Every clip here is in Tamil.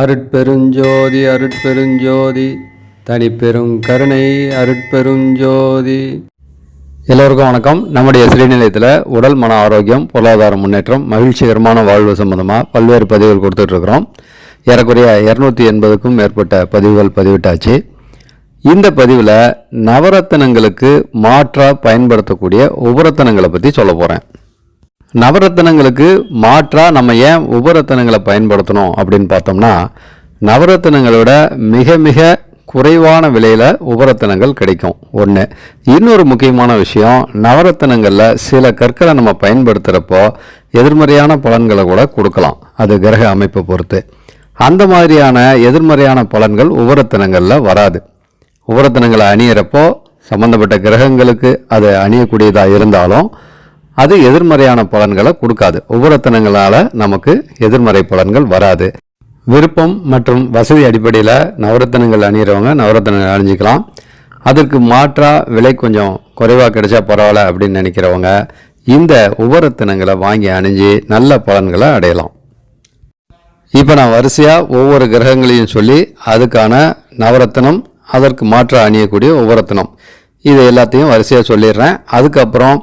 அருட்பெருஞ்சோதி அருட்பெருஞ்சோதி தனிப்பெரும் கருணை அருட்பெருஞ்சோதி. எல்லோருக்கும் வணக்கம். நம்முடைய ஸ்ரீநிலையத்தில் உடல் மன ஆரோக்கியம் பொருளாதார முன்னேற்றம் மகிழ்ச்சிகரமான வாழ்வு சம்பந்தமாக பல்வேறு பதிவுகள் கொடுத்துட்ருக்குறோம். ஏறக்குறைய இரநூத்தி எண்பதுக்கும் மேற்பட்ட பதிவுகள் பதிவிட்டாச்சு. இந்த பதிவில் நவரத்தினங்களுக்கு மாற்றாக பயன்படுத்தக்கூடிய உபரத்தனங்களை பற்றி சொல்ல போகிறேன் நவரத்தினங்களுக்கு மாற்றாக நம்ம ஏன் உபரத்தினங்களை பயன்படுத்தணும் அப்படின்னு பார்த்தோம்னா நவரத்தினங்களோட மிக மிக குறைவான விலையில் உபரத்தினங்கள் கிடைக்கும். ஒன்று இன்னொரு முக்கியமான விஷயம் நவரத்தினங்களில் சில கற்களை நம்ம பயன்படுத்துகிறப்போ எதிர்மறையான பலன்களை கூட கொடுக்கலாம். அது கிரக அமைப்பை பொறுத்து. அந்த மாதிரியான எதிர்மறையான பலன்கள் உபரத்தினங்களில் வராது. உபரத்தினங்களை அணியிறப்போ சம்பந்தப்பட்ட கிரகங்களுக்கு அது அணியக்கூடியதாக இருந்தாலும் அது எதிர்மறையான பலன்களை கொடுக்காது. உபரத்தனங்களால் நமக்கு எதிர்மறை பலன்கள் வராது. விருப்பம் மற்றும் வசதி அடிப்படையில் நவரத்தனங்கள் அணியிறவங்க நவரத்தனங்கள் அணிஞ்சிக்கலாம். அதற்கு மாற்றாக விலை கொஞ்சம் குறைவாக கிடைச்சா பரவாயில்ல அப்படின்னு நினைக்கிறவங்க இந்த உபரத்தினங்களை வாங்கி அணிஞ்சு நல்ல பலன்களை அடையலாம். இப்போ நான் வரிசையாக ஒவ்வொரு கிரகங்களையும் சொல்லி அதுக்கான நவரத்தினம் அதற்கு மாற்ற அணியக்கூடிய உபரத்தினம். இது எல்லாத்தையும் வரிசையாக சொல்லிடுறேன். அதுக்கப்புறம்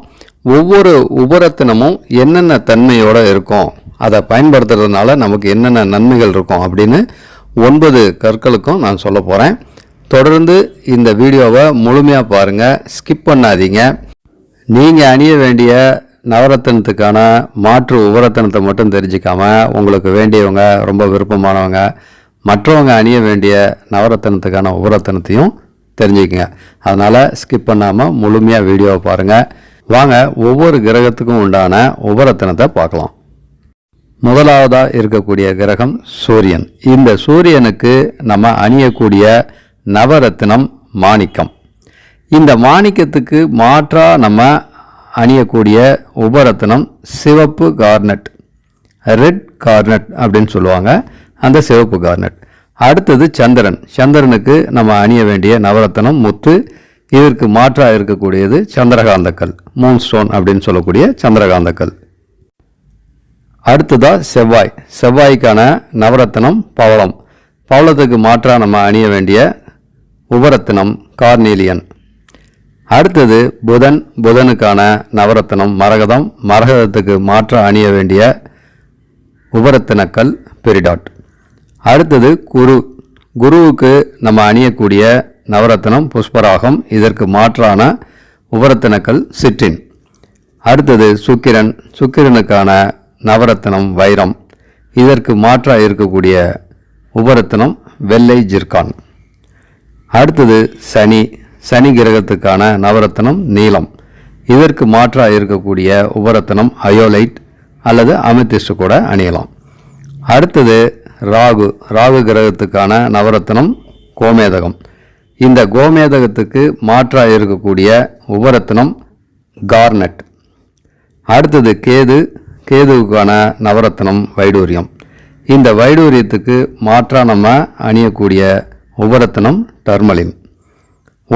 ஒவ்வொரு உபரத்தினமும் என்னென்ன தன்மையோட இருக்கும்? அதை பயன்படுத்துறதுனால நமக்கு என்னென்ன நன்மைகள் இருக்கும் அப்படின்னு ஒன்பது கற்களுக்கும் நான் சொல்ல போகிறேன் தொடர்ந்து இந்த வீடியோவை முழுமையாக பாருங்கள் ஸ்கிப் பண்ணாதீங்க. நீங்கள் அணிய வேண்டிய நவரத்தனத்துக்கான மாற்று உபரத்தனத்தை மட்டும் தெரிஞ்சிக்காமல் உங்களுக்கு வேண்டியவங்க ரொம்ப விருப்பமானவங்க மற்றவங்க அணிய வேண்டிய நவரத்தினத்துக்கான உபரத்தனத்தையும் தெரிஞ்சுக்கங்க. அதனால் ஸ்கிப் பண்ணாமல் முழுமையாக வீடியோவை பாருங்கள் வாங்க ஒவ்வொரு கிரகத்துக்கும் உண்டான உபரத்தினத்தை பார்க்கலாம். முதலாவதாக இருக்கக்கூடிய கிரகம் சூரியன். இந்த சூரியனுக்கு நம்ம அணியக்கூடிய நவரத்தினம் மாணிக்கம். இந்த மாணிக்கத்துக்கு மாற்றாக நம்ம அணியக்கூடிய உபரத்தினம் சிவப்பு கார்னட். ரெட் கார்னட் அப்படின்னு சொல்லுவாங்க அந்த சிவப்பு கார்னட். அடுத்தது சந்திரன். சந்திரனுக்கு நம்ம அணிய வேண்டிய நவரத்தினம் முத்து இதற்கு மாற்றாக இருக்கக்கூடியது சந்திரகாந்தக்கல் மூன் ஸ்டோன் அப்படின்னு சொல்லக்கூடிய சந்திரகாந்தக்கல். அடுத்ததாக செவ்வாய். செவ்வாய்க்கான நவரத்தினம் பவளம். பவளத்துக்கு மாற்றாக நம்ம அணிய வேண்டிய உபரத்தினம் கார்னீலியன். அடுத்தது புதன். புதனுக்கான நவரத்தினம் மரகதம். மரகதத்துக்கு மாற்ற அணிய வேண்டிய உபரத்தினக்கல் பெரிடாட். அடுத்தது குரு. குருவுக்கு நம்ம அணியக்கூடிய நவரத்னம் புஷ்பராகம் இதற்கு மாற்றான உபரத்தினக்கல் சிற்றின். அடுத்தது சுக்கிரன். சுக்கிரனுக்கான நவரத்தினம் வைரம். இதற்கு மாற்றாக இருக்கக்கூடிய உபரத்தினம் வெள்ளை ஜிர்கான். அடுத்தது சனி. சனி கிரகத்துக்கான நவரத்தினம் நீலம். இதற்கு மாற்றாக இருக்கக்கூடிய உபரத்தினம் அயோலைட் அல்லது அமித்திஸ்ட் கூட அணியலாம். அடுத்தது ராகு. ராகு கிரகத்துக்கான நவரத்தினம் கோமேதகம். இந்த கோமேதகத்துக்கு மாற்றாக இருக்கக்கூடிய உபரத்தினம் கார்னட். அடுத்தது கேது. கேதுவுக்கான நவரத்னம் வைடூரியம். இந்த வைடூரியத்துக்கு மாற்றாக நம்ம அணியக்கூடிய உபரத்தனம் டர்மலின்.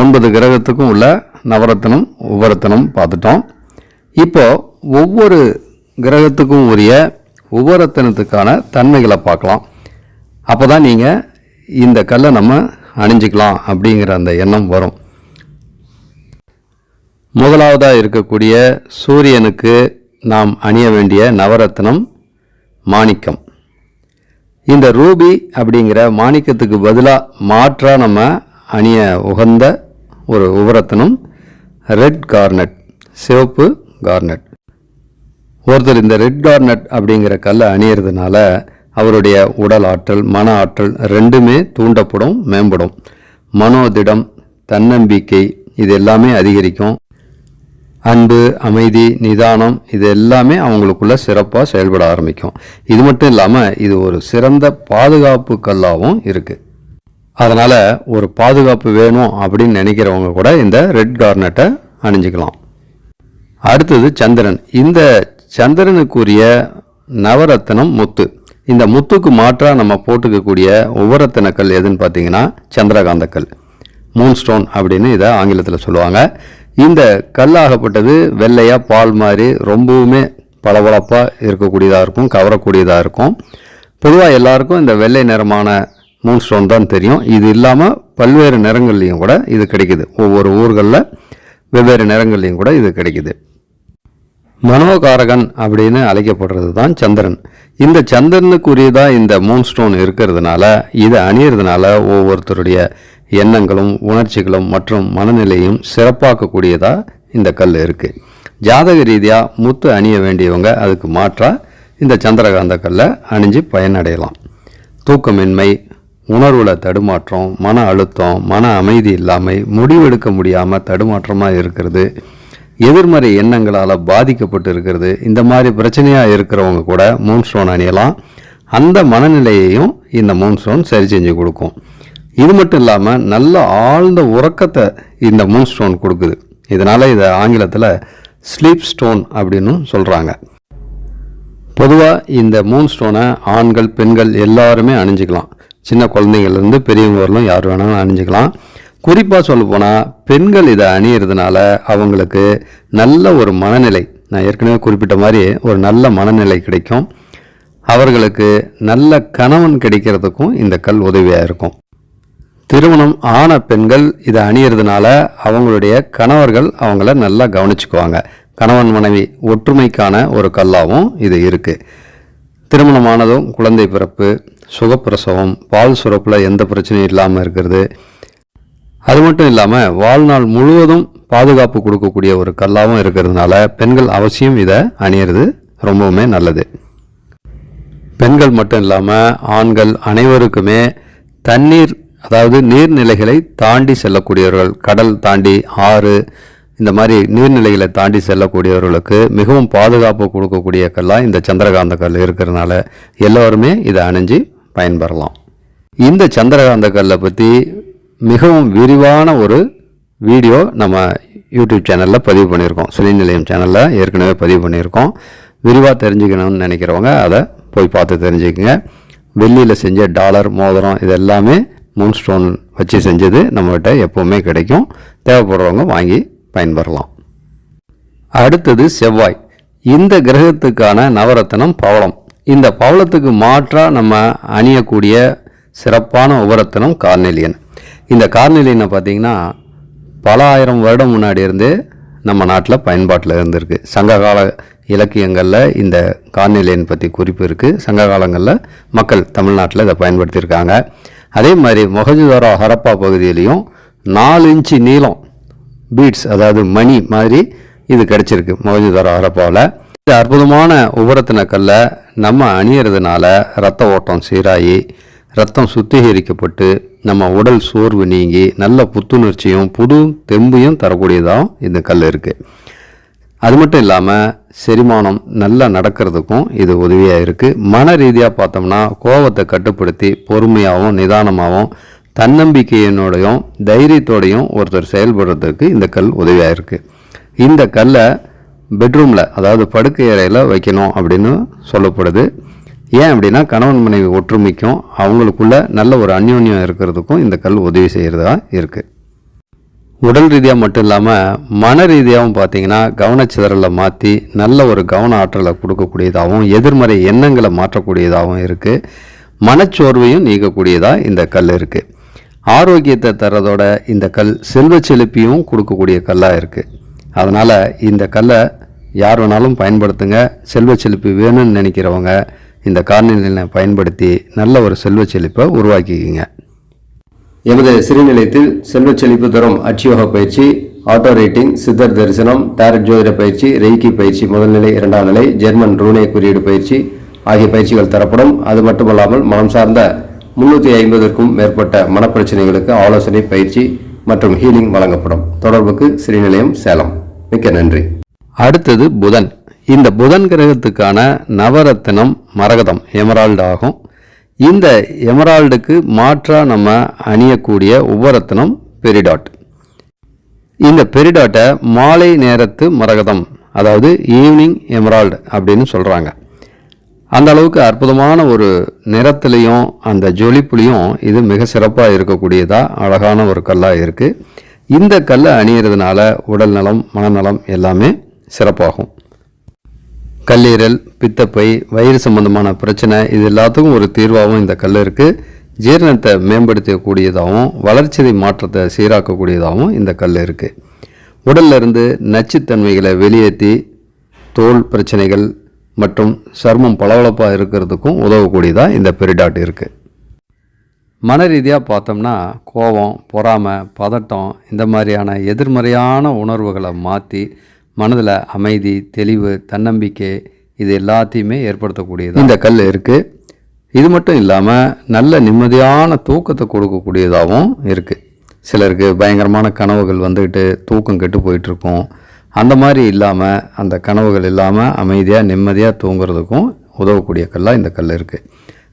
ஒன்பது கிரகத்துக்கும் உள்ள நவரத்தனம் உபரத்தனம் பார்த்துட்டோம். இப்போ ஒவ்வொரு கிரகத்துக்கும் உரிய உபரத்தனத்துக்கான தன்மைகளை பார்க்கலாம். அப்போ தான் நீங்கள் இந்த கல்லை நம்ம அணிஞ்சிக்கலாம் அப்படிங்கிற அந்த எண்ணம் வரும். முதலாவதாக இருக்கக்கூடிய சூரியனுக்கு நாம் அணிய வேண்டிய நவரத்னம் மாணிக்கம். இந்த ரூபி அப்படிங்கிற மாணிக்கத்துக்கு பதிலாக மாற்றாக நம்ம அணிய உகந்த ஒரு உபரத்தனம் ரெட் கார்னட் சிவப்பு கார்னட். ஒருத்தர் இந்த ரெட் கார்னட் அப்படிங்கிற கல்லை அணியறதுனால அவருடைய உடல் ஆற்றல் மன ஆற்றல் ரெண்டுமே தூண்டப்படும் மேம்படும். மனோதிடம் தன்னம்பிக்கை இது எல்லாமே அதிகரிக்கும். அன்பு அமைதி நிதானம் இது எல்லாமே அவங்களுக்குள்ள சிறப்பாக செயல்பட ஆரம்பிக்கும். இது மட்டும் இல்லாமல் இது ஒரு சிறந்த பாதுகாப்பு கல்லாகவும் இருக்குது அதனால் ஒரு பாதுகாப்பு வேணும் அப்படின்னு நினைக்கிறவங்க கூட இந்த ரெட் கார்னட்டை அணிஞ்சிக்கலாம். அடுத்தது சந்திரன். இந்த சந்திரனுக்குரிய நவரத்தனம் முத்து. இந்த முத்துக்கு மாற்றாக நம்ம போட்டுக்கக்கூடிய உபரத்தினக்கல் எதுன்னு பார்த்தீங்கன்னா சந்திரகாந்தக்கல் மூன் ஸ்டோன் அப்படின்னு இதை ஆங்கிலத்தில் சொல்லுவாங்க. இந்த கல்லாகப்பட்டது வெள்ளையாக பால் மாதிரி ரொம்பவுமே பளபளப்பாக இருக்கக்கூடியதாக இருக்கும் கவரக்கூடியதாக இருக்கும். பொதுவாக எல்லாருக்கும் இந்த வெள்ளை நிறமான மூன் ஸ்டோன் தான் தெரியும். இது இல்லாமல் பல்வேறு நிறங்கள்லையும் கூட இது கிடைக்குது. ஒவ்வொரு ஊர்களில் வெவ்வேறு நிறங்கள்லையும் கூட இது கிடைக்குது. மனோகாரகன் அப்படின்னு அழைக்கப்படுறது தான் சந்திரன். இந்த சந்திரனுக்குரியதாக இந்த மூன் ஸ்டோன் இருக்கிறதுனால இதை அணியறதுனால ஒவ்வொருத்தருடைய எண்ணங்களும் உணர்ச்சிகளும் மற்றும் மனநிலையும் சிறப்பாக்கக்கூடியதாக இந்த கல் இருக்குது ஜாதக ரீதியாக முத்து அணிய வேண்டியவங்க அதுக்கு மாற்றாக இந்த சந்திரகாந்த கல்லை அணிஞ்சு பயனடையலாம். தூக்கமின்மை உணர்வில் தடுமாற்றம் மன அழுத்தம் மன அமைதி இல்லாமல் முடிவெடுக்க முடியாமல் தடுமாற்றமாக இருக்கிறது எதிர்மறை எண்ணங்களால் பாதிக்கப்பட்டு இருக்கிறது இந்த மாதிரி பிரச்சனையாக இருக்கிறவங்க கூட மூன் ஸ்டோன் அணியலாம். அந்த மனநிலையையும் இந்த மூன் ஸ்டோன் சரி செஞ்சு கொடுக்கும். இது மட்டும் இல்லாமல் நல்ல ஆழ்ந்த உறக்கத்தை இந்த மூன் ஸ்டோன் கொடுக்குது. இதனால் இதை ஆங்கிலத்தில் ஸ்லீப் ஸ்டோன் அப்படின்னு சொல்கிறாங்க பொதுவாக இந்த மூன் ஸ்டோனை ஆண்கள் பெண்கள் எல்லாருமே அணிஞ்சிக்கலாம். சின்ன குழந்தைங்கள்லேருந்து பெரியவங்க வரலும் யார் வேணாலும் அணிஞ்சிக்கலாம். குறிப்பாக சொல்ல போனால் பெண்கள் இதை அணியறதுனால அவங்களுக்கு நல்ல ஒரு மனநிலை. நான் ஏற்கனவே குறிப்பிட்ட மாதிரி ஒரு நல்ல மனநிலை கிடைக்கும். அவர்களுக்கு நல்ல கணவன் கிடைக்கிறதுக்கும் இந்த கல் உதவியாக இருக்கும். திருமணம் ஆன பெண்கள் இதை அணியறதுனால அவங்களுடைய கணவர்கள் அவங்கள நல்லா கவனிச்சுக்குவாங்க. கணவன் மனைவி ஒற்றுமைக்கான ஒரு கல்லாகவும் இது இருக்குது திருமணமானதும் குழந்தை பிறப்பு சுகப்பிரசவம் பால் சுரப்பில் எந்த பிரச்சனையும் இல்லாமல் இருக்கிறது. அது மட்டும் இல்லாமல் வாழ்நாள் முழுவதும் பாதுகாப்பு கொடுக்கக்கூடிய ஒரு கல்லாகவும் இருக்கிறதுனால பெண்கள் அவசியம் இதை அணியிறது ரொம்பவுமே நல்லது. பெண்கள் மட்டும் இல்லாமல் ஆண்கள் அனைவருக்குமே தண்ணீர் அதாவது நீர்நிலைகளை தாண்டி செல்லக்கூடியவர்கள் கடல் தாண்டி ஆறு இந்த மாதிரி நீர்நிலைகளை தாண்டி செல்லக்கூடியவர்களுக்கு மிகவும் பாதுகாப்பு கொடுக்கக்கூடிய கல்லாக இந்த சந்திரகாந்த கல் இருக்கிறதுனால எல்லோருமே இதை அணிஞ்சு பயன்பெறலாம். இந்த சந்திரகாந்த கல்லை பற்றி மிகவும் விரிவான ஒரு வீடியோ நம்ம யூடியூப் சேனலில் பதிவு பண்ணியிருக்கோம். சுழி நிலையம் சேனலில் ஏற்கனவே பதிவு பண்ணியிருக்கோம். விரிவாக தெரிஞ்சுக்கணும்னு நினைக்கிறவங்க அதை போய் பார்த்து தெரிஞ்சுக்கோங்க. வெள்ளியில் செஞ்ச டாலர் மோதிரம் இது எல்லாமே மூன் ஸ்டோன் வச்சு செஞ்சது நம்மகிட்ட எப்போவுமே கிடைக்கும். தேவைப்படுறவங்க வாங்கி பயன்பெறலாம். அடுத்தது செவ்வாய். இந்த கிரகத்துக்கான நவரத்னம் பவளம். இந்த பவளத்துக்கு மாற்றாக நம்ம அணியக்கூடிய சிறப்பான உபரத்தினம் கார்னெலியன். இந்த கார்னெலியனை பார்த்தீங்கன்னா பல ஆயிரம் வருடம் முன்னாடி இருந்தே நம்ம நாட்டில் பயன்பாட்டில் இருந்திருக்கு. சங்ககால இலக்கியங்களில் இந்த கார்நிலையின் பற்றி குறிப்பு இருக்குது சங்க காலங்களில் மக்கள் தமிழ்நாட்டில் இதை பயன்படுத்தியிருக்காங்க. அதே மாதிரி மொஹஜுதாரா ஹரப்பா பகுதியிலையும் நாலு இன்ச்சு நீளம் பீட்ஸ் அதாவது மணி மாதிரி இது கிடச்சிருக்கு மொஹஜுதாரா ஹரப்பாவில் இந்த அற்புதமான உபரத்தின கல்லை நம்ம அணியறதுனால ரத்த ஓட்டம் சீராகி ரத்தம் சுத்திகரிக்கப்பட்டு நம்ம உடல் சோர்வு நீங்கி நல்ல புத்துணர்ச்சியும் புது தெம்பையும் தரக்கூடியதாகவும் இந்த கல் இருக்குது அது மட்டும் இல்லாமல் செரிமானம் நல்லா நடக்கிறதுக்கும் இது உதவியாக இருக்குது மன ரீதியாக பார்த்தோம்னா கோபத்தை கட்டுப்படுத்தி பொறுமையாகவும் நிதானமாகவும் தன்னம்பிக்கையினோடையும் தைரியத்தோடையும் ஒருத்தர் செயல்படுறதுக்கு இந்த கல் உதவியாக இருக்குது இந்த கல்லை பெட்ரூமில் அதாவது படுக்கை அறையில் வைக்கணும் அப்படின்னு சொல்லப்படுது. ஏன் அப்படின்னா கணவன் மனைவி ஒற்றுமைக்கும் அவங்களுக்குள்ள நல்ல ஒரு அந்யோன்யம் இருக்கிறதுக்கும் இந்த கல் உதவி செய்கிறதா இருக்குது உடல் ரீதியாக மட்டும் இல்லாமல் மன ரீதியாகவும் பார்த்தீங்கன்னா கவனச்சிதறலை மாற்றி நல்ல ஒரு கவன ஆற்றலை கொடுக்கக்கூடியதாகவும் எதிர்மறை எண்ணங்களை மாற்றக்கூடியதாகவும் இருக்குது மனச்சோர்வையும் நீக்கக்கூடியதாக இந்த கல் இருக்குது ஆரோக்கியத்தை தரதோட இந்த கல் செல்வ செழிப்பியும் கொடுக்கக்கூடிய கல்லாக இருக்குது அதனால் இந்த கல்லை யார் வேணாலும் பயன்படுத்துங்க. செல்வ செழிப்பு வேணும்னு நினைக்கிறவங்க இந்த கார்னிலை பயன்படுத்தி நல்ல ஒரு செல்வ செழிப்பை உருவாக்கிக்கிங்க. எமது சிறுநிலையத்தில் செல்வச் செழிப்பு தரும் அட்சியோக பயிற்சி ஆட்டோ ரேட்டிங் சித்தர் தரிசனம் டாரட் ஜோதிட பயிற்சி ரெய்கி பயிற்சி முதல்நிலை இரண்டாம் நிலை ஜெர்மன் ரூனே குறியீடு பயிற்சி ஆகிய பயிற்சிகள் தரப்படும். அது மட்டுமல்லாமல் மனம் சார்ந்த முன்னூற்றி ஐம்பதற்கும் மேற்பட்ட மனப்பிரச்சனைகளுக்கு ஆலோசனை பயிற்சி மற்றும் ஹீலிங் வழங்கப்படும். தொடர்புக்கு ஸ்ரீநிலையம் சேலம். மிக்க நன்றி. அடுத்தது புதன். இந்த புதன் கிரகத்துக்கான நவரத்தினம் மரகதம் எமரால்டு ஆகும். இந்த எமரால்டுக்கு மாற்றாக நம்ம அணியக்கூடிய உபரத்தினம் பெரிடாட் இந்த பெரிடாட்டை மாலை நேரத்து மரகதம் அதாவது ஈவினிங் எமரால்டு அப்படின்னு சொல்கிறாங்க அந்த அளவுக்கு அற்புதமான ஒரு நிறத்துலையும் அந்த ஜொலிப்புலையும் இது மிக சிறப்பாக இருக்கக்கூடியதாக அழகான ஒரு கல்லாக இருக்குது இந்த கல்லை அணியிறதுனால உடல் நலம் மனநலம் எல்லாமே சிறப்பாகும். கல்லீரல் பித்தப்பை வயிறு சம்பந்தமான பிரச்சனை இது எல்லாத்துக்கும் ஒரு தீர்வாகவும் இந்த கல் இருக்குது ஜீரணத்தை மேம்படுத்தக்கூடியதாகவும் வளர்ச்சிதை மாற்றத்தை சீராக்கக்கூடியதாகவும் இந்த கல் இருக்குது உடல்ல இருந்து நச்சுத்தன்மைகளை வெளியேற்றி தோல் பிரச்சனைகள் மற்றும் சர்மம் பளபளப்பாக இருக்கிறதுக்கும் உதவக்கூடியதாக இந்த பெரிடாட் இருக்குது மன ரீதியாக பார்த்தோம்னா கோபம் பொறாமை பதட்டம் இந்த மாதிரியான எதிர்மறையான உணர்வுகளை மாற்றி மனதில் அமைதி தெளிவு தன்னம்பிக்கை இது எல்லாத்தையுமே ஏற்படுத்தக்கூடியது? இந்த கல் இருக்குது இது மட்டும் இல்லாமல் நல்ல நிம்மதியான தூக்கத்தை கொடுக்கக்கூடியதாகவும் இருக்குது சிலருக்கு பயங்கரமான கனவுகள் வந்துக்கிட்டு தூக்கம் கெட்டு போயிட்டுருக்கும். அந்த மாதிரி இல்லாமல் அந்த கனவுகள் இல்லாமல் அமைதியாக நிம்மதியாக தூங்குறதுக்கும் உதவக்கூடிய கல்லாக இந்த கல் இருக்குது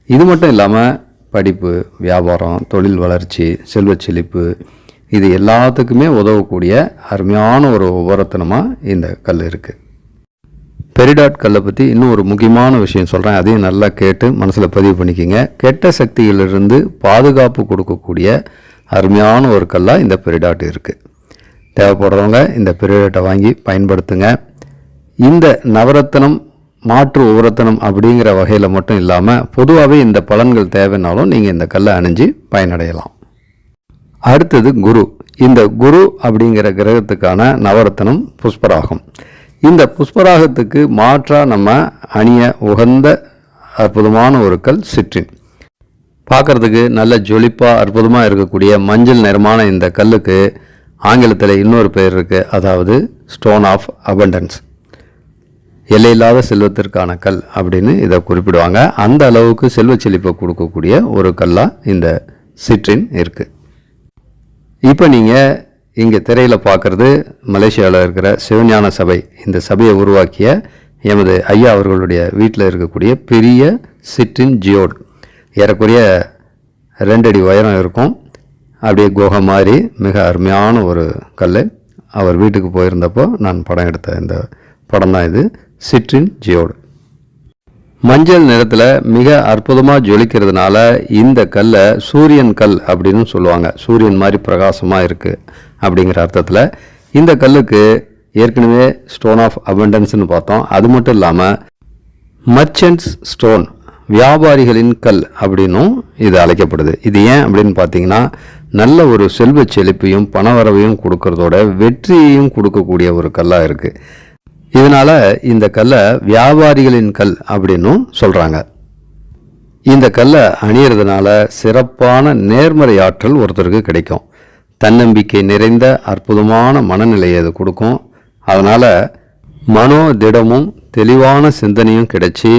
இது மட்டும் இல்லாமல் படிப்பு வியாபாரம் தொழில் வளர்ச்சி செல்வச் செழிப்பு இது எல்லாத்துக்குமே உதவக்கூடிய அருமையான ஒரு உபரத்தனமாக இந்த கல் இருக்குது பெரிடாட் கல்லை பற்றி இன்னும் ஒரு முக்கியமான விஷயம் சொல்கிறேன் அதையும் நல்லா கேட்டு மனசில் பதிவு பண்ணிக்கிங்க. கெட்ட சக்திகளிலிருந்து பாதுகாப்பு கொடுக்கக்கூடிய அருமையான ஒரு கல்லாக இந்த பெரிடாட் இருக்குது தேவைப்படுறவங்க இந்த பெரிடாட்டை வாங்கி பயன்படுத்துங்க. இந்த நவரத்தனம் மாற்று உரத்தனம் அப்படிங்கிற வகையில் மட்டும் இல்லாமல் பொதுவாகவே இந்த பலன்கள் தேவைன்னாலும் நீங்கள் இந்த கல்லை அணிஞ்சு பயனடையலாம். அடுத்தது குரு. இந்த குரு அப்படிங்கிற கிரகத்துக்கான நவரத்தனம் புஷ்பராகம். இந்த புஷ்பராகத்துக்கு மாற்றாக நம்ம அணிய உகந்த அற்புதமான ஒரு கல் சிற்றின். பார்க்கறதுக்கு நல்ல ஜொலிப்பாக அற்புதமாக இருக்கக்கூடிய மஞ்சள் நிறமான இந்த கல்லுக்கு ஆங்கிலத்தில் இன்னொரு பெயர் இருக்குது அதாவது ஸ்டோன் ஆஃப் அபண்டன்ஸ் எல்லையில்லாத செல்வத்திற்கான கல் அப்படின்னு இதை குறிப்பிடுவாங்க. அந்த அளவுக்கு செல்வச் செழிப்பை கொடுக்கக்கூடிய ஒரு கல்லாக இந்த சிற்றின் இருக்குது இப்போ நீங்கள் இங்கே திரையில் பார்க்குறது மலேசியாவில் இருக்கிற சிவஞான சபை. இந்த சபையை உருவாக்கிய எமது ஐயா அவர்களுடைய வீட்டில் இருக்கக்கூடிய பெரிய சிற்றின் ஜியோடு. ஏறக்குறைய ரெண்டடி உயரம் இருக்கும். அப்படியே குகை மாதிரி மிக அருமையான ஒரு கல் அவர் வீட்டுக்கு போயிருந்தப்போ நான் படம் எடுத்த இந்த படம் தான் இது சிற்றின் ஜியோடு. மஞ்சள் நிறத்தில் மிக அற்புதமாக ஜொலிக்கிறதுனால இந்த கல்லை சூரியன் கல் அப்படின்னு சொல்லுவாங்க. சூரியன் மாதிரி பிரகாசமாக இருக்குது அப்படிங்கிற அர்த்தத்தில் இந்த கல்லுக்கு ஏற்கனவே ஸ்டோன் ஆஃப் அபண்டன்ஸ்னு பார்த்தோம். அது மட்டும் இல்லாமல் மர்ச்சன்ட்ஸ் ஸ்டோன் வியாபாரிகளின் கல் அப்படின்னும் இது அழைக்கப்படுது. இது ஏன் அப்படின்னு பார்த்தீங்கன்னா நல்ல ஒரு செல்வச் செழிப்பையும் பணவரவையும் கொடுக்கறதோட வெற்றியையும் கொடுக்கக்கூடிய ஒரு கல்லாக இருக்குது இதனால் இந்த கல்லை வியாபாரிகளின் கல் அப்படின்னும் சொல்கிறாங்க இந்த கல்லை அணியறதுனால சிறப்பான நேர்மறை ஆற்றல் ஒருத்தருக்கு கிடைக்கும். தன்னம்பிக்கை நிறைந்த அற்புதமான மனநிலையை அது கொடுக்கும். அதனால் மனோ திடமும் தெளிவான சிந்தனையும் கிடைச்சி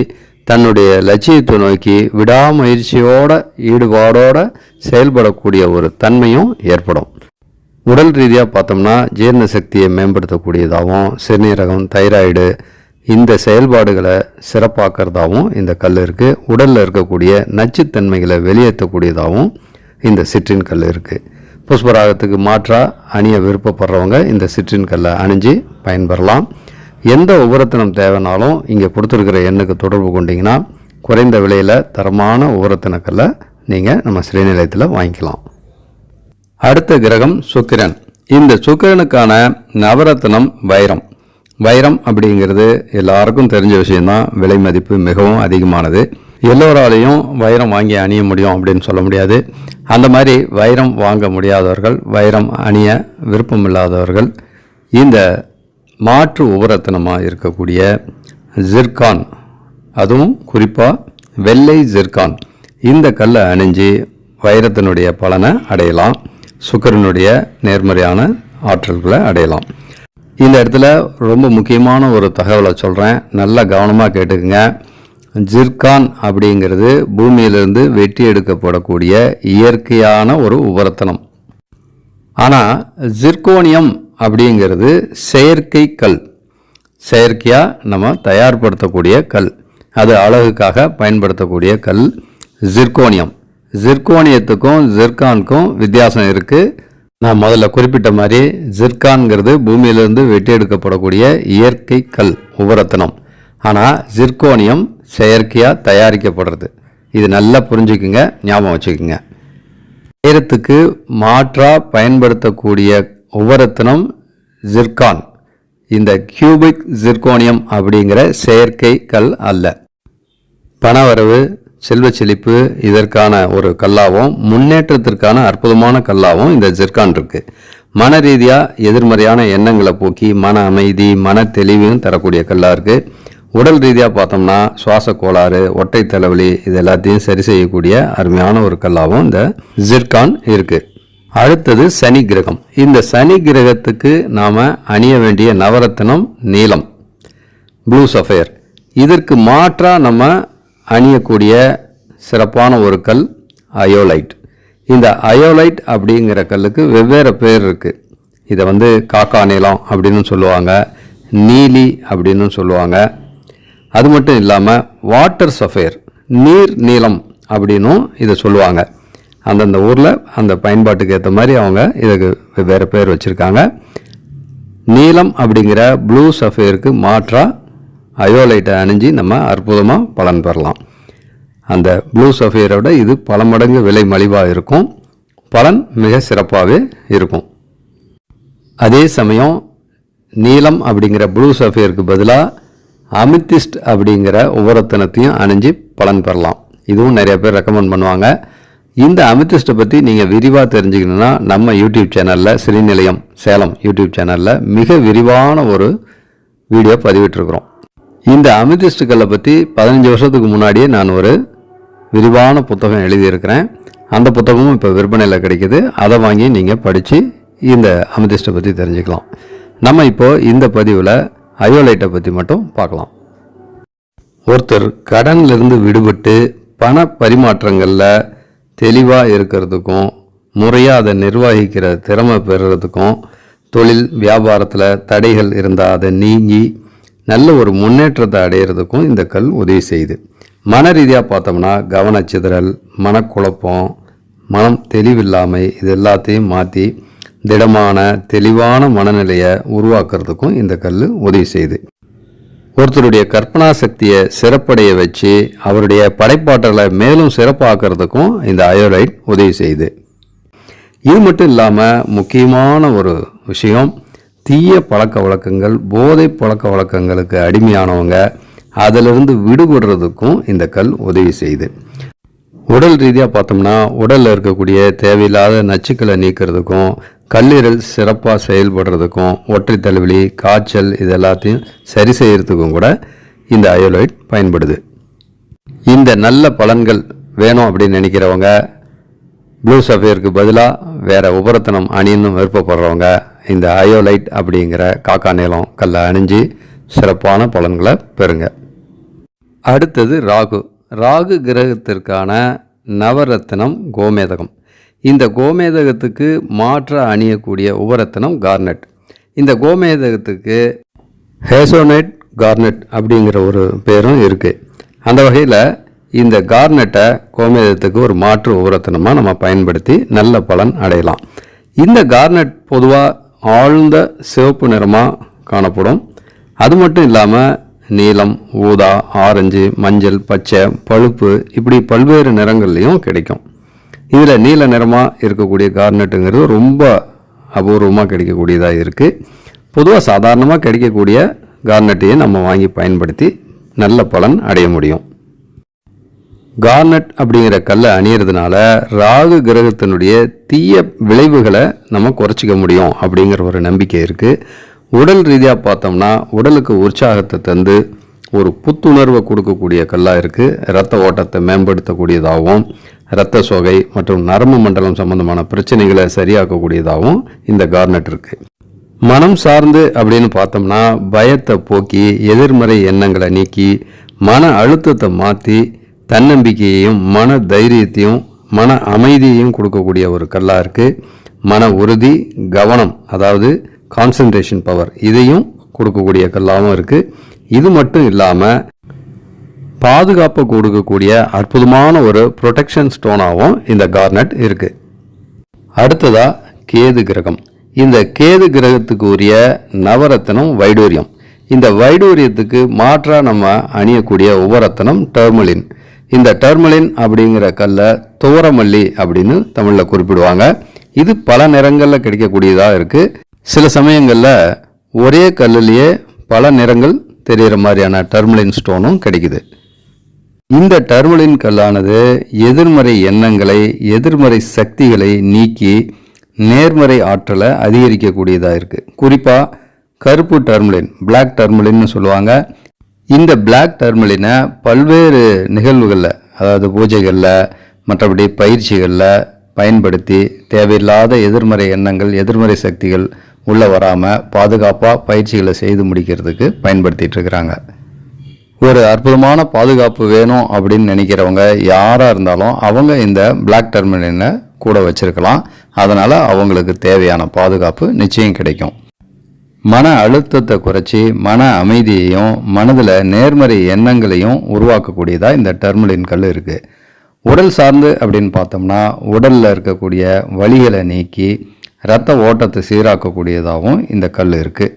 தன்னுடைய லட்சியத்தை நோக்கி விடாமுயற்சியோட ஈடுபாடோட செயல்படக்கூடிய ஒரு தன்மையும் ஏற்படும். உடல் ரீதியாக பார்த்தோம்னா ஜீரண சக்தியை மேம்படுத்தக்கூடியதாகவும் சிறுநீரகம் தைராய்டு இந்த செயல்பாடுகளை சிறப்பாக்கிறதாகவும் இந்த கல் இருக்குது உடலில் இருக்கக்கூடிய நச்சுத்தன்மைகளை வெளியேற்றக்கூடியதாகவும் இந்த சிற்றின் கல் இருக்குது புஷ்பராகத்துக்கு மாற்றாக அணிய விருப்பப்படுறவங்க இந்த சிற்றின் கல்லை அணிஞ்சு பயன்பெறலாம். எந்த உபரத்தினம் தேவைனாலும் இங்கே கொடுத்துருக்கிற எண்ணுக்கு தொடர்பு கொண்டீங்கன்னா குறைந்த விலையில் தரமான உபரத்தின கல்லை நீங்கள் நம்ம ஸ்ரீநிலையத்தில் வாங்கிக்கலாம். அடுத்த கிரகம் சுக்கிரன். இந்த சுக்கிரனுக்கான நவரத்னம் வைரம். வைரம் அப்படிங்கிறது எல்லாருக்கும் தெரிஞ்ச விஷயம்தான். விலை மதிப்பு மிகவும் அதிகமானது. எல்லோராலையும் வைரம் வாங்கி அணிய முடியும் அப்படின்னு சொல்ல முடியாது. அந்த மாதிரி வைரம் வாங்க முடியாதவர்கள் வைரம் அணிய விருப்பம் இல்லாதவர்கள் இந்த மாற்று உபரத்தனமாக இருக்கக்கூடிய ஜிர்கான் அதுவும் குறிப்பாக வெள்ளை ஜிர்கான் இந்த கல்லை அணிஞ்சு வைரத்தினுடைய பலனை அடையலாம். சுக்கரனுடைய நேர்மறையான ஆற்றல்களை அடையலாம். இந்த இடத்துல ரொம்ப முக்கியமான ஒரு தகவலை சொல்கிறேன் நல்லா கவனமாக கேட்டுக்குங்க. ஜிர்கான் அப்படிங்கிறது பூமியிலிருந்து வெட்டி எடுக்கப்படக்கூடிய இயற்கையான ஒரு உபரத்தனம். ஆனால் ஜிர்கோனியம் அப்படிங்கிறது செயற்கை கல். செயற்கையாக நம்ம தயார்படுத்தக்கூடிய கல். அது அழகுக்காக பயன்படுத்தக்கூடிய கல் ஜிர்கோனியம். ஜிர்கோனியத்துக்கும் ஜிர்கானுக்கும் வித்தியாசம் இருக்குது நான் முதல்ல குறிப்பிட்ட மாதிரி ஜிர்கான்ங்கிறது பூமியிலிருந்து வெட்டி எடுக்கப்படக்கூடிய இயற்கை கல் உபரத்தனம். ஆனால் ஜிர்கோனியம் செயற்கையாக தயாரிக்கப்படுறது. இது நல்லா புரிஞ்சுக்குங்க ஞாபகம் வச்சுக்கோங்க. வைரத்துக்கு மாற்றாக பயன்படுத்தக்கூடிய உபரத்தனம் ஜிர்கான். இந்த கியூபிக் ஜிர்கோனியம் அப்படிங்கிற செயற்கை கல் அல்ல. பணவரவு செல்வ செழிப்பு இதற்கான ஒரு கல்லாவும் முன்னேற்றத்திற்கான அற்புதமான கல்லாவும் இந்த ஜிர்கான் இருக்குது மன ரீதியாக எதிர்மறையான எண்ணங்களை போக்கி மன அமைதி மன தெளிவையும் தரக்கூடிய கல்லா இருக்குது உடல் ரீதியாக பார்த்தோம்னா சுவாச கோளாறு ஒட்டை தலைவலி இது எல்லாத்தையும் சரி செய்யக்கூடிய அருமையான ஒரு கல்லாவும் இந்த ஜிர்கான் இருக்குது அடுத்தது சனி கிரகம். இந்த சனி கிரகத்துக்கு நாம் அணிய வேண்டிய நவரத்தினம் நீலம் ப்ளூ சஃபயர் இதற்கு மாற்றாக நம்ம அணியக்கூடிய சிறப்பான ஒரு கல் அயோலைட். இந்த அயோலைட் அப்படிங்கிற கல்லுக்கு வெவ்வேறு பேர் இருக்குது இதை வந்து காக்கா நிலம் அப்படின்னு சொல்லுவாங்க நீலி அப்படின்னு சொல்லுவாங்க. அது மட்டும் இல்லாமல் வாட்டர் சஃபேர் நீர் நீளம் அப்படின்னும் இதை சொல்லுவாங்க. அந்தந்த ஊரில் அந்த பயன்பாட்டுக்கு ஏற்ற மாதிரி அவங்க இதுக்கு வெவ்வேறு பேர் வச்சுருக்காங்க. நீலம் அப்படிங்கிற ப்ளூ சஃபேருக்கு மாற்றாக அயோலைட்டை அணிஞ்சு நம்ம அற்புதமாக பலன் பெறலாம். அந்த ப்ளூ சஃபேரோட இது பல மடங்கு விலை மலிவாக இருக்கும். பலன் மிக சிறப்பாகவே இருக்கும். அதே சமயம் நீலம் அப்படிங்கிற ப்ளூ சஃபியருக்கு பதிலாக அமித்திஸ்ட் அப்படிங்கிற உபரத்தனத்தையும் அணிஞ்சு பலன் பெறலாம். இதுவும் நிறைய பேர் ரெக்கமெண்ட் பண்ணுவாங்க. இந்த அமித்திஸ்ட்டை பற்றி நீங்கள் விரிவாக தெரிஞ்சுக்கணுன்னா நம்ம யூடியூப் சேனலில் ஸ்ரீநிலையம் சேலம் யூடியூப் சேனலில் மிக விரிவான ஒரு வீடியோ பதிவிட்டிருக்கிறோம். இந்த அமிதிஸ்டுக்களை பற்றி பதினஞ்சு வருஷத்துக்கு முன்னாடியே நான் ஒரு விரிவான புத்தகம் எழுதியிருக்கிறேன். அந்த புத்தகமும் இப்போ விற்பனையில் கிடைக்குது. அதை வாங்கி நீங்கள் படித்து இந்த அமிதிஸ்ட்டை பற்றி தெரிஞ்சுக்கலாம். நம்ம இப்போது இந்த பதிவில் அயோலைட்டை பற்றி மட்டும் பார்க்கலாம். ஒருத்தர் கடன்லேருந்து விடுபட்டு பண பரிமாற்றங்களில் தெளிவாக இருக்கிறதுக்கும் முறையாக அதை நிர்வகிக்கிற திறமை பெறுறதுக்கும் தொழில் வியாபாரத்தில் தடைகள் இருந்தால் அதை நீங்கி நல்ல ஒரு முன்னேற்றத்தை அடையிறதுக்கும் இந்த கல் உதவி செய்யுது. மன ரீதியாக பார்த்தோம்னா கவனச்சிதறல் மனக்குழப்பம் மனம் தெளிவில்லாமை இது எல்லாத்தையும் மாற்றி திடமான தெளிவான மனநிலையை உருவாக்குறதுக்கும் இந்த கல் உதவி செய்யுது. ஒருத்தருடைய கற்பனா சக்தியை சிறப்படைய வச்சு அவருடைய படைப்பாற்றலை மேலும் சிறப்பாக்குறதுக்கும் இந்த அயோலைட் உதவி செய்யுது. இது மட்டும் இல்லாமல் முக்கியமான ஒரு விஷயம் தீய பழக்க வழக்கங்கள் போதை பழக்க வழக்கங்களுக்கு அடிமையானவங்க அதிலிருந்து விடுபடுறதுக்கும் இந்த கல் உதவி செய்யுது உடல் ரீதியாக பார்த்தோம்னா உடலில் இருக்கக்கூடிய தேவையில்லாத நச்சுக்களை நீக்கிறதுக்கும் கல்லீரல் சிறப்பாக செயல்படுறதுக்கும் ஒற்றை தலைவலி காய்ச்சல் இது எல்லாத்தையும் சரி செய்கிறதுக்கும் கூட இந்த அயோலைட் பயன்படுது. இந்த நல்ல பலன்கள் வேணும் அப்படின்னு நினைக்கிறவங்க ப்ளூ சஃபேருக்கு பதிலாக வேறு உபரத்தனம் அணியணும் விருப்பப்படுறவங்க இந்த அயோலைட் அப்படிங்கிற காக்கா நிலம் கல்லை அணிஞ்சு சிறப்பான பலன்களை பெறுங்க. அடுத்தது ராகு. ராகு கிரகத்திற்கான நவரத்தினம் கோமேதகம். இந்த கோமேதகத்துக்கு மாற்ற அணியக்கூடிய உபரத்தினம் கார்னெட். இந்த கோமேதகத்துக்கு ஹேசோனேட் கார்னெட் அப்படிங்கிற ஒரு பேரும் இருக்குது அந்த வகையில் இந்த கார்னெட்டை கோமேதத்துக்கு ஒரு மாற்று உபரத்தனமாக நம்ம பயன்படுத்தி நல்ல பலன் அடையலாம். இந்த கார்னெட் பொதுவாக ஆழ்ந்த சிவப்பு நிறமாக காணப்படும். அது மட்டும் இல்லாமல் நீலம் ஊதா ஆரஞ்சு மஞ்சள் பச்சை பழுப்பு இப்படி பல்வேறு நிறங்கள்லையும் கிடைக்கும். இதில் நீல நிறமாக இருக்கக்கூடிய கார்னெட்டுங்கிறது ரொம்ப அபூர்வமாக கிடைக்கக்கூடியதாக இருக்குது பொதுவாக சாதாரணமாக கிடைக்கக்கூடிய கார்னெட்டையே நம்ம வாங்கி பயன்படுத்தி நல்ல பலன் அடைய முடியும். கார்னட் அப்படிங்கிற கல்லை அணியறதுனால ராகு கிரகத்தினுடைய தீய விளைவுகளை நம்ம குறைச்சிக்க முடியும் அப்படிங்கிற ஒரு நம்பிக்கை இருக்குது உடல் ரீதியாக பார்த்தோம்னா உடலுக்கு உற்சாகத்தை தந்து ஒரு புத்துணர்வை கொடுக்கக்கூடிய கல்லாக இருக்குது இரத்த ஓட்டத்தை மேம்படுத்தக்கூடியதாகவும் இரத்த சோகை மற்றும் நரம்பு மண்டலம் சம்பந்தமான பிரச்சனைகளை சரியாக்கக்கூடியதாகவும் இந்த கார்னட் இருக்குது மனம் சார்ந்து அப்படின்னு பார்த்தோம்னா பயத்தை போக்கி எதிர்மறை எண்ணங்களை நீக்கி மன அழுத்தத்தை மாற்றி தன்னம்பிக்கையையும் மன தைரியத்தையும் மன அமைதியையும் கொடுக்கக்கூடிய ஒரு கல்லாக இருக்குது மன உறுதி கவனம் அதாவது கான்சன்ட்ரேஷன் பவர் இதையும் கொடுக்கக்கூடிய கல்லாகவும் இருக்குது இது மட்டும் இல்லாமல் பாதுகாப்பு கொடுக்கக்கூடிய அற்புதமான ஒரு ப்ரொடெக்ஷன் ஸ்டோனாகவும் இந்த கார்னட் இருக்குது அடுத்ததா கேது கிரகம். இந்த கேது கிரகத்துக்கு உரிய நவரத்தனம் வைடூரியம். இந்த வைடூரியத்துக்கு மாற்றாக நம்ம அணியக்கூடிய உபரத்தனம் டெர்மலின் இந்த டர்மலின் அப்படிங்கிற கல்லை துவரமல்லி அப்படின்னு தமிழில் குறிப்பிடுவாங்க. இது பல நிறங்களில் கிடைக்கக்கூடியதாக இருக்குது சில சமயங்களில் ஒரே கல்லுலேயே பல நிறங்கள் தெரிகிற மாதிரியான டர்மலின் ஸ்டோனும் கிடைக்குது. இந்த டர்மலின் கல்லானது எதிர்மறை எண்ணங்களை எதிர்மறை சக்திகளை நீக்கி நேர்மறை ஆற்றலை அதிகரிக்கக்கூடியதாக இருக்குது குறிப்பாக கருப்பு டர்மலின் பிளாக் டர்மலின்னு சொல்லுவாங்க. இந்த பிளாக் டர்மலினை பல்வேறு நிகழ்வுகளில் அதாவது பூஜைகளில் மற்றபடி பயிற்சிகளில் பயன்படுத்தி தேவையில்லாத எதிர்மறை எண்ணங்கள் எதிர்மறை சக்திகள் உள்ளே வராமல் பாதுகாப்பாக பயிற்சிகளை செய்து முடிக்கிறதுக்கு பயன்படுத்திட்டு இருக்கிறாங்க. ஒரு அற்புதமான பாதுகாப்பு வேணும் அப்படின்னு நினைக்கிறவங்க யாராக இருந்தாலும் அவங்க இந்த பிளாக் டர்மினலை கூட வச்சுருக்கலாம். அதனால் அவங்களுக்கு தேவையான பாதுகாப்பு நிச்சயம் கிடைக்கும். மன அழுத்தத்தை குறைச்சி மன அமைதியையும் மனதில் நேர்மறை எண்ணங்களையும் உருவாக்கக்கூடியதாக இந்த டர்மலின் கல் இருக்குது உடல் சார்ந்து அப்படின்னு பார்த்தோம்னா உடலில் இருக்கக்கூடிய வழிகளை நீக்கி இரத்த ஓட்டத்தை சீராக்கக்கூடியதாகவும் இந்த கல் இருக்குது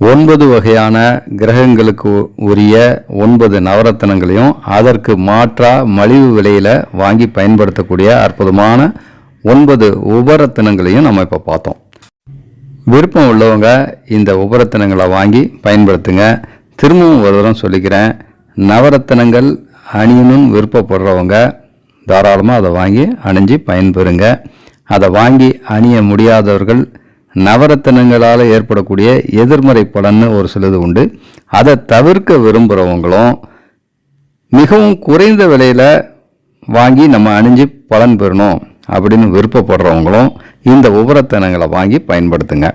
ஒன்பது வகையான கிரகங்களுக்கு உரிய ஒன்பது நவரத்தனங்களையும் அதற்கு மாற்றாக மலிவு விலையில் வாங்கி பயன்படுத்தக்கூடிய அற்புதமான ஒன்பது உபரத்தினங்களையும் நம்ம இப்போ பார்த்தோம். விருப்பம் உள்ளவங்க இந்த உபரத்தினங்களை வாங்கி பயன்படுத்துங்க. திரும்பவும் ஒரு தரம் சொல்லிக்கிறேன். நவரத்தினங்கள் அணியணும்னு விருப்பப்படுறவங்க தாராளமாக அதை வாங்கி அணிஞ்சு பயன்பெறுங்க. அதை வாங்கி அணிய முடியாதவர்கள் நவரத்தினங்களால் ஏற்படக்கூடிய எதிர்மறை பலன்னு ஒரு சிலது உண்டு. அதை தவிர்க்க விரும்புகிறவங்களும் மிகவும் குறைந்த விலையில் வாங்கி நம்ம அணிஞ்சு பலன் பெறணும் அப்படின்னு விருப்பப்படுறவங்களும் இந்த உபரத்தினங்களை வாங்கி பயன்படுத்துங்க.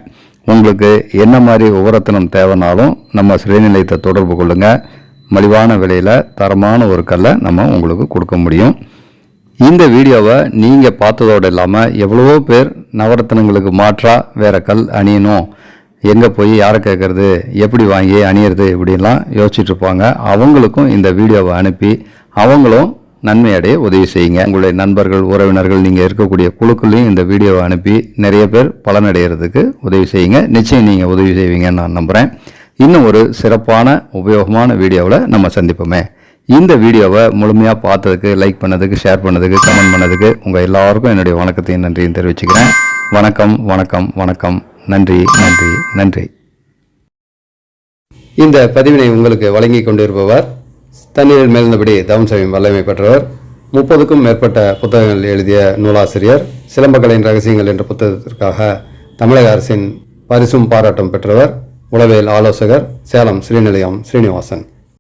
உங்களுக்கு என்ன மாதிரி உபரத்தினம் தேவைனாலும் நம்ம ஸ்ரீநிலையத்தை தொடர்பு கொள்ளுங்க. மலிவான விலையில் தரமான ஒரு கல்லை நம்ம உங்களுக்கு கொடுக்க முடியும். இந்த வீடியோவை நீங்கள் பார்த்ததோடு இல்லாமல் எவ்வளவோ பேர் நவரத்தினங்களுக்கு மாற்றாக வேறு கல் அணியணும். எங்கே போய் யாரை கேட்குறது எப்படி வாங்கி அணியிறது இப்படிலாம் யோசிச்சுட்ருப்பாங்க அவங்களுக்கும் இந்த வீடியோவை அனுப்பி அவங்களும் நன்மை அடைய உதவி செய்யுங்க. உங்களுடைய நண்பர்கள் உறவினர்கள் நீங்கள் இருக்கக்கூடிய குழுக்களையும் இந்த வீடியோவை அனுப்பி நிறைய பேர் பலனடைகிறதுக்கு உதவி செய்யுங்க. நிச்சயம் நீங்கள் உதவி செய்வீங்கன்னு நான் நம்புகிறேன் இன்னும் ஒரு சிறப்பான உபயோகமான வீடியோவில் நம்ம சந்திப்போமே. இந்த வீடியோவை முழுமையாக பார்த்ததுக்கு லைக் பண்ணதுக்கு ஷேர் பண்ணதுக்கு கமெண்ட் பண்ணதுக்கு உங்கள் எல்லாருக்கும் என்னுடைய வணக்கத்தையும் நன்றியும் தெரிவிச்சுக்கிறேன். வணக்கம் வணக்கம் வணக்கம். நன்றி நன்றி நன்றி. இந்த பதிவினை உங்களுக்கு வழங்கி கொண்டிருப்பவர் தண்ணீரில் மேல்ந்தபடி தவம் செய்யும் வல்லமை பெற்றவர். முப்பதுக்கும் மேற்பட்ட புத்தகங்கள் எழுதிய நூலாசிரியர். சிலம்பக்கலையின் ரகசியங்கள் என்ற புத்தகத்திற்காக தமிழக அரசின் பரிசும் பாராட்டும் பெற்றவர். உளவியல் ஆலோசகர் சேலம் ஸ்ரீநிலையம் ஸ்ரீனிவாசன்.